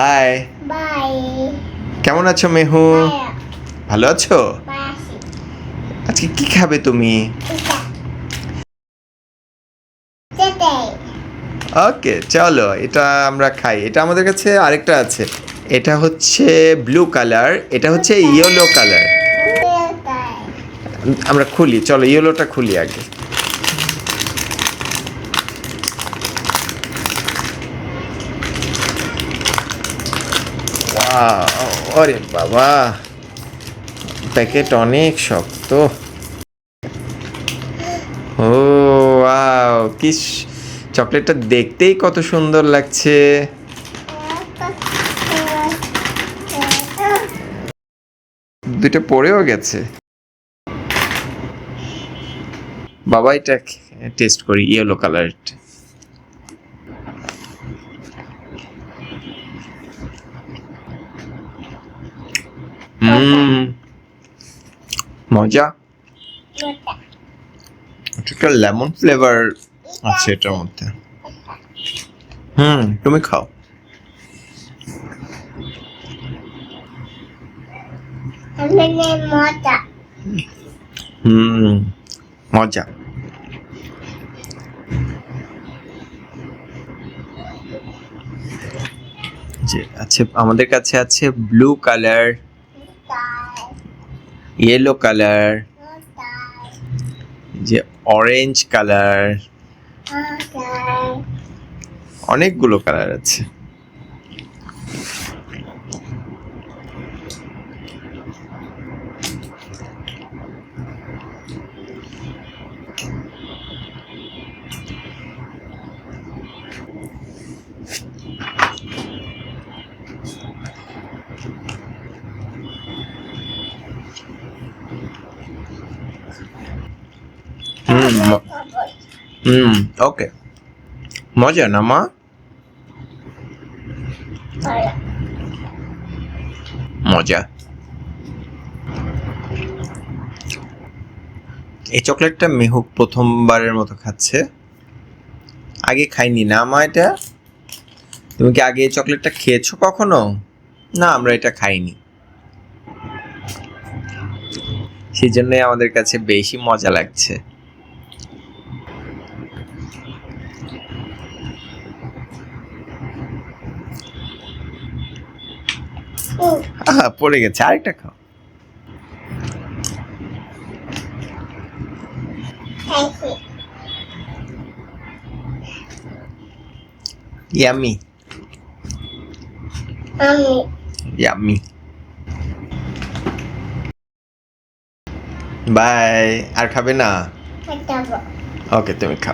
High by কেমন আছো মেহু? ভালো আছো? আজকে কি খাবে তুমি? ওকে চলো এটা আমরা খাই। এটা আমাদের কাছে আরেকটা আছে। এটা হচ্ছে ব্লু কালার এটা হচ্ছে ইয়েলো কালার আমরা খুলি চলো ইয়েলোটা খুলি আগে। ওরে বাবা, প্যাকেট অনেক শক্ত। ও, ওয়াও, কি চকলেটটা দেখতেই কত সুন্দর লাগছে। দুটো পড়েও গেছে। বাবা, এটা টেস্ট করি, ইয়েলো কালার হুম মজা? একটা লেমন ফ্লেভার আছে এটার মধ্যে। হুম তুমি খাও। হুম মজা। যে আছে আমাদের কাছে আছে ব্লু কালার ইয়েলো কালার যে অরেঞ্জ কালার অনেকগুলো কালার আছে হুম ম- হুম। ওকে মজা না, মা? মজা। এই চকলেটটা মেহুক প্রথমবারের মতো খাচ্ছে। আগে খাইনি না, মা, এটা? তুমি কি আগে এই চকলেটটা খেয়েছো কখনো? না, আমরা এটা খাইনি। সেই জন্যই আমাদের কাছে বেশি মজা লাগছে। পড়ে গেছে আরেকটা খাও। ইয়ামি ইয়ামি বাই আর খাবে না? ওকে তুমি খাও।